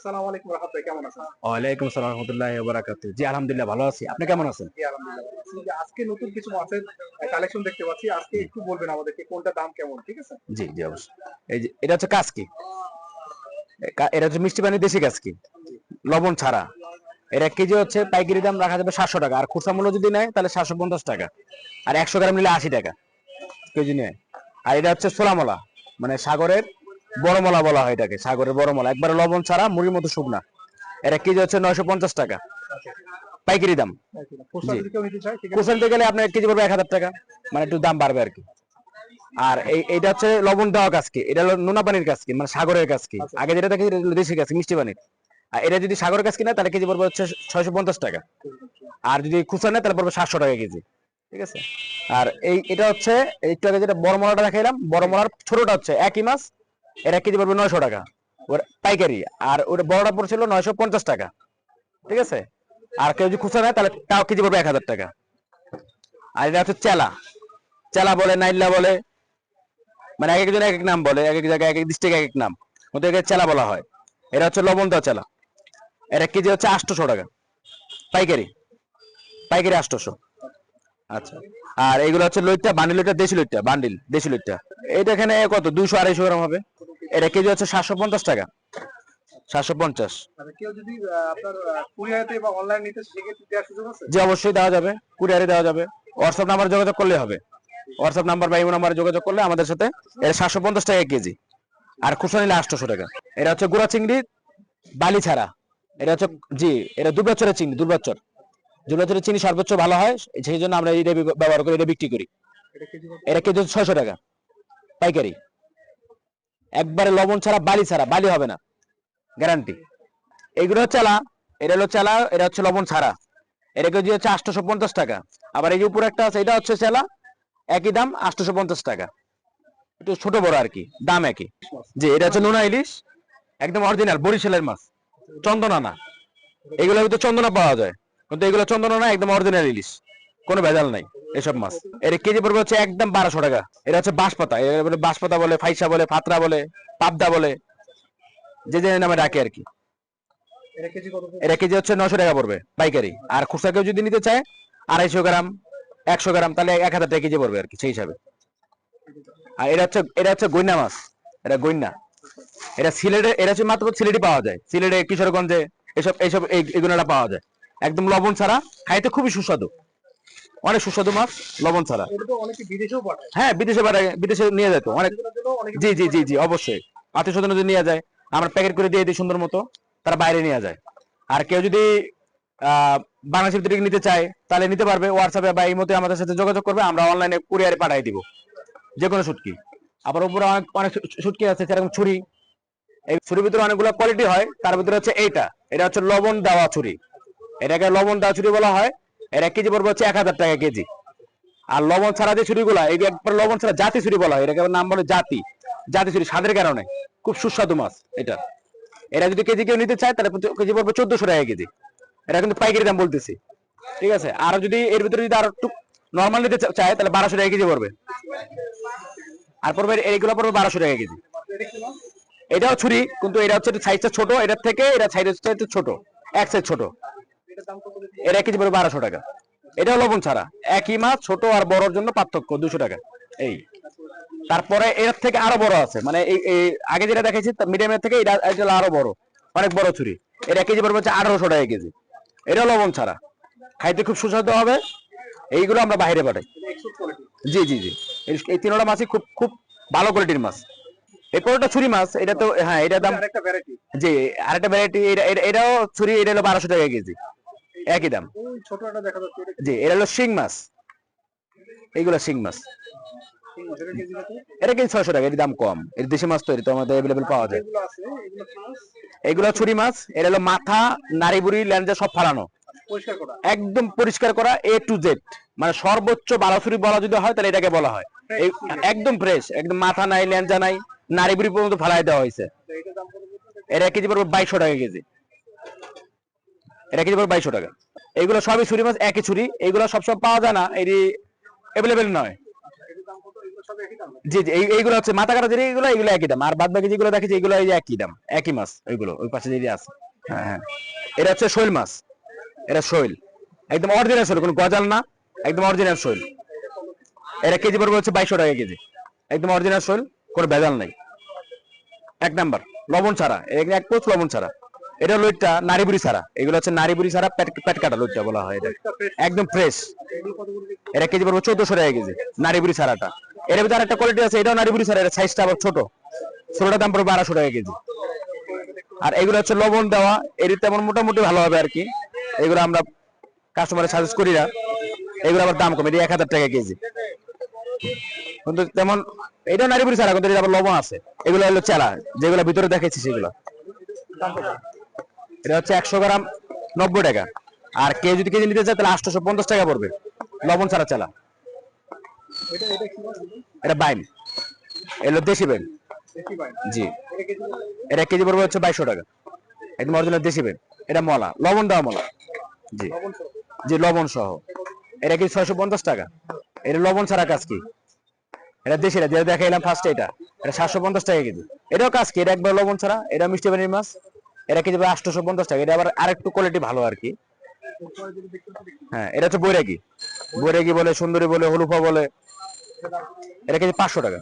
আসসালামু আলাইকুম রাহাত কেমন আছেন? ওয়ালাইকুম আসসালাম রহমতুল্লাহ বারাকাতু জি আলহামদুলিল্লাহ ভালো আছি। আপনি কেমন আছেন? জি আলহামদুলিল্লাহ ভালো আছি। যে আজকে নতুন কিছু মাছের কালেকশন দেখতে পাচ্ছি। আজকে একটু বলবেন আমাদেরকে কোনটা দাম কেমন ঠিক আছে? জি জি অবশ্যই। এই যে এটা হচ্ছে কাসকি। এটা হচ্ছে মিষ্টি পানি দেশি কাসকি। লবণ ছাড়া। এর এক কেজি হচ্ছে পাইকারি দাম রাখা যাবে সাতশো টাকা। আর খুচরা মূল্য যদি নেয় তাহলে সাতশো পঞ্চাশ টাকা। আর একশো গ্রাম নিলে আশি টাকা কেজি নেয়। আর এটা হচ্ছে সোলামলা মানে সাগরের বড়মলা বলা হয় এটাকে সাগরের বড়মলা। একবারে লবণ ছাড়া মুড়ির মতো শুকনা। এক কেজি হচ্ছে নয়শো পঞ্চাশ টাকা। পাইকারি দাম। কুশল নিতে গেলে আপনার কেজি পড়বে এক হাজার টাকা। মানে একটু দাম বাড়বে আর কি। আর এই এইটা হচ্ছে লবণ দেওয়া কাজকে এটা হলো নোনা পানির কাজকে মানে সাগরের কাজকে আচ্ছা। আগে যেটা দেখি এটা দেশি কাজকে মিষ্টি পানির। আর এটা যদি সাগরের কাজ কিনা তাহলে কেজি পড়বে হচ্ছে ছয়শো পঞ্চাশ টাকা। আর যদি খুচরা নেয় তাহলে পড়বে সাতশো টাকা কেজি। ঠিক আছে? আর এই এটা হচ্ছে একটু আগে যেটা বড় মলাটা দেখাইলাম বড় মলার ছোটটা হচ্ছে একই মাছ এর এক কেজি পড়বে নয়শো টাকা? ওর পাইকারি, আর ওটা বড়টা পড়ছিল নয়শো পঞ্চাশ টাকা। ঠিক আছে? আর কেউ যদি খুচরা নেয়, তাহলে তাও কেজি পড়বে এক হাজার টাকা। আর এটা হচ্ছে চেলা। চেলা বলে, নাইল্লা বলে মানে এক একজন এক এক নাম বলে, এক এক জায়গায়, এক এক ডিস্ট্রিক্ট এক এক নাম। ওদেরকে চেলা বলা হয়। এটা হচ্ছে লবণ দেওয়া চেলা। এক কেজি হচ্ছে আটশোশো টাকা। পাইকারি। পাইকারি আটশোশো আচ্ছা। আর এইগুলো হচ্ছে লইটটা, বান্ডিল লইটটা, দেশি লইটটা, বান্ডিল, দেশি লইটটা। এটা এখানে কত? দুশো আড়াইশো গ্রাম হবে। এটা কেজি হচ্ছে সাতশো পঞ্চাশ টাকা। সাতশো পঞ্চাশ। কেউ যদি আপনার কুরিয়াতে বা অনলাইন নিতে সেক্ষেত্রে দেওয়ার সুযোগ আছে? যে অবশ্যই দেওয়া যাবে। কুরিয়ারে দেওয়া যাবে। হোয়াটসঅ্যাপ নাম্বার যোগাযোগ করলে হবে। হোয়াটসঅ্যাপ নাম্বার বা ইমো নাম্বারে যোগাযোগ করলে আমাদের সাথে এটা সাতশো পঞ্চাশ টাকা কেজি। আর খুচরা নিলে আটশোশো টাকা। এটা হচ্ছে গুড়া চিংড়ি বালি ছাড়া এটা হচ্ছে জি এটা দুর্বাচরের চিংড়ি দুর্বাচর দুর্বাচরের চিনি সর্বোচ্চ ভালো হয় সেই জন্য আমরা এটা ব্যবহার করি এটা বিক্রি করি? এটা কেজি ছয়শো টাকা। পাইকারি। একবারে লবণ ছাড়া, বালি ছাড়া, বালি হবে না। গ্যারান্টি এগুলো চালা এটা হলো চালা এটা হচ্ছে লবণ ছাড়া। এটা কেজি হচ্ছে আটশোশো পঞ্চাশ টাকা। আবার এই যে উপরে একটা আছে, এটা হচ্ছে চালা একই দাম আটশোশো পঞ্চাশ টাকা। একটু ছোট বড় আর কি, দাম একই। যে এটা হচ্ছে নোনা ইলিশ, একদম অরিজিনাল বরিশালের মাছ। চন্দনা না। এগুলোর ভিতরে চন্দনা পাওয়া যায়। কিন্তু এগুলো চন্দনা না, একদম অরিজিনাল ইলিশ। কোনো ভেজাল নাই। এসব মাছ। এর কেজি পড়বে হচ্ছে একদম বারোশো টাকা। এটা হচ্ছে বাঁশপাতা। বাঁশপাতা বলে ফাইসা বলে ফাতরা বলে পাবদা বলে যে যে নামে ডাকে আর কি। এটা কেজি হচ্ছে নশো টাকা পড়বে পাইকারি। আর খুচরা কেউ যদি নিতে চায় আড়াইশো গ্রাম একশো গ্রাম তাহলে এক হাজার টাকা কেজি পড়বে আর কি সেই হিসাবে। আর এটা হচ্ছে এটা হচ্ছে গইনা মাছ। এটা গইনা। এটা সিলেটে এটা হচ্ছে মাত্র সিলেটে পাওয়া যায়। সিলেটে কিশোরগঞ্জে এসব এইসব এই- এগুলোটা পাওয়া যায়। একদম লবণ ছাড়া খাইতে খুবই সুস্বাদু। অনেক সুস্বাদু মাছ লবণ ছাড়া। হ্যাঁ বিদেশে বিদেশে নিয়ে যেত অনেক জি জি জি জি অবশ্যই। আত্মীয় স্বজন যদি নিয়ে যায় আমরা প্যাকেট করে দিয়ে দিই সুন্দর মতো তারা বাইরে নিয়ে যায়। আর কেউ যদি আহ বাংলাদেশের নিতে চায় তাহলে নিতে পারবে। হোয়াটসঅ্যাপে বা এই মতে আমাদের সাথে যোগাযোগ করবে আমরা অনলাইনে কুরিয়ারে পাঠিয়ে দিব। যে কোনো শুটকি আবার উপরে অনেক অনেক শুটকি আছে সেরকম ছুরি। এই ছুরির ভিতরে অনেকগুলো কোয়ালিটি হয় তার ভিতরে হচ্ছে এইটা। এটা হচ্ছে লবণ দেওয়া ছুরি। এটাকে লবণ দেওয়া ছুরি বলা হয়। এর এক কেজি পড়বে হচ্ছে এক হাজার টাকা কেজি। আর লবণ ছাড়া যে ছুরিগুলা, এই একবার লবণ ছাড়া জাতি ছুরি বলা হয়, এটাকে নাম বলে জাতি। জাতি ছুরি স্বাদের কারণে। খুব সুস্বাদু মাছ এটা। এটা যদি কেজি কেউ নিতে চায়, তাহলে কেজি পড়বে চোদ্দশো টাকা কেজি। এটা কিন্তু পাইকারি দাম বলতেছি। ঠিক আছে? আর যদি এর ভিতরে যদি আরও একটু নর্মাল নিতে চায়, তাহলে বারোশো টাকা কেজি পড়বে। আর পড়বে এইগুলো পড়বে বারোশো টাকা কেজি? এটাও ছুরি, কিন্তু এটা হচ্ছে সাইজটা ছোট, এটার থেকে এটা সাইজটা একটু ছোট, এক সাইজ ছোট এটার দাম কত দিচ্ছি? এর এক কেজি পড়বে বারোশো টাকা। এটাও লবণ ছাড়া। একই মাছ ছোট আর বড়র জন্য পার্থক্য দুশো টাকা। এই। তারপরে এর থেকে আরও বড় আছে। মানে এই আগে যেটা দেখেছি মিডিয়ামের থেকে এটা এটা আরও বড়। অনেক বড় ছুরি। এর এক কেজি পড়বে হচ্ছে আঠারোশো টাকা কেজি। এটাও লবণ ছাড়া। খাইতে খুব সুস্বাদু হবে। এইগুলো আমরা বাইরে পাঠাই। এটা। জি জি জি। এই- তিনটা মাছই খুব খুব ভালো কোয়ালিটির মাছ। এই পরোটা ছুরি মাছ এটা তো হ্যাঁ এটা দাম এটা জি আরেকটা ভ্যারাইটি এটাও ছুরি এটা হলো বারোশো টাকা কেজি। একই দাম। ছোট একটা দেখা যাচ্ছে জি এটা হলো শিং মাছ। এইগুলো শিং মাছ। এটা কেজি ছয়শো টাকা এর দাম কম। এর দেশি মাছ তৈরি তো আমাদের অ্যাভেলেবেল পাওয়া যায়। এগুলো ছুরি মাছ এটা হলো মাথা নাড়ি বুড়ি ল্যাঞ্জা সব ফালানো। একদম পরিষ্কার করা এ টু জেড মানে সর্বোচ্চ বারো ছুরি বলা যদি হয় তাহলে এটাকে বলা হয়। একদম ফ্রেশ একদম মাথা নাই ল্যাঞ্জা নাই নাড়ি বুড়ি পর্যন্ত ফালাই দেওয়া হয়েছে? এটা এক কেজি পড়বে বাইশশো টাকা কেজি। এটা কেজি পড়বে বাইশশো টাকা? এগুলো সবই ছুরি মাছ, একই ছুরি। এগুলো সব পাওয়া যায় না, এটি অ্যাভেলেবেল নয়। জি জি এইগুলো হচ্ছে মাথা কাটা যেগুলো এগুলো এগুলো একই দাম। আর বাদ বাকি যেগুলো দেখেছি এগুলো এই যে একই দাম, একই মাছ, ওইগুলো, ওই পাশে যেগুলো আছে। হ্যাঁ হ্যাঁ। এটা হচ্ছে শৈল মাছ। এটা শৈল। একদম অরিজিনাল শৈল, কোনো গজাল না, একদম অরিজিনাল শৈল। এটা কেজি পড়বে হচ্ছে বাইশশো টাকা কেজি। একদম অরিজিনাল শৈল, কোনো ভেজাল নাই। এক নাম্বার, লবণ ছাড়া। এক পোচ লবণ ছাড়া। এটা লইটটা নারীবুড়ি ছাড়া। এগুলো হচ্ছে নারীবুড়ি ছাড়া পেট পেট কাটা বলা হয় এটা। একদম ফ্রেশ? এটা কেজি পড়বে চোদ্দশো টাকা কেজি নারীবুড়ি ছাড়াটা। এর ভিতরে আরেকটা কোয়ালিটি আছে, এটাও নারীবুড়ি ছাড়া এটা সাইজটা আবার ছোট। ছোটটার দাম পড়বে বারোশো টাকা কেজি। আর এগুলো হচ্ছে লবণ দেওয়া এর তেমন মোটামুটি ভালো হবে আর কি এগুলো আমরা কাস্টমারের সাজেস্ট করি না। এগুলো আবার দাম কম, এটা এক হাজার টাকা কেজি। কিন্তু তেমন, এটা নারীবুড়ি ছাড়া, কিন্তু এটা আবার লবণ আছে। এগুলো হলো চেলা যেগুলো ভিতরে দেখেছি সেগুলো? এটা হচ্ছে একশো গ্রাম নব্বই টাকা। আর কেজি যদি কেজি নিতে চায়, তাহলে আটশোশো পঞ্চাশ টাকা পড়বে। লবণ ছাড়া চালা। এটা কি বাইন এগুলো দেশি বাইন। জি। এটা কেজি পড়বে হচ্ছে বাইশশো টাকা। একদম অরিজিনাল দেশি বাইন। এটা মলা। লবণ দেওয়া মলা। জি। জি, লবণ সহ। এটা কি ছয়শো পঞ্চাশ টাকা। এটা লবণ ছাড়া কাজ কি? এটা দেশি যেটা দেখাইলাম ফার্স্ট এটা। এটা সাতশো পঞ্চাশ টাকা কেজি। এটাও কাজ কি? এটা একবার লবণ ছাড়া। এটা মিষ্টি পানির মাছ। এটা যাবে আটশোশো পঞ্চাশ টাকা? এটা আবার আরেকটু কোয়ালিটি ভালো আর কি। হ্যাঁ এটা হচ্ছে বৈরাগী। বৈরাগী বলে, সুন্দরী বলে, হলুফা বলে। এটা কেজি পাঁচশো টাকা।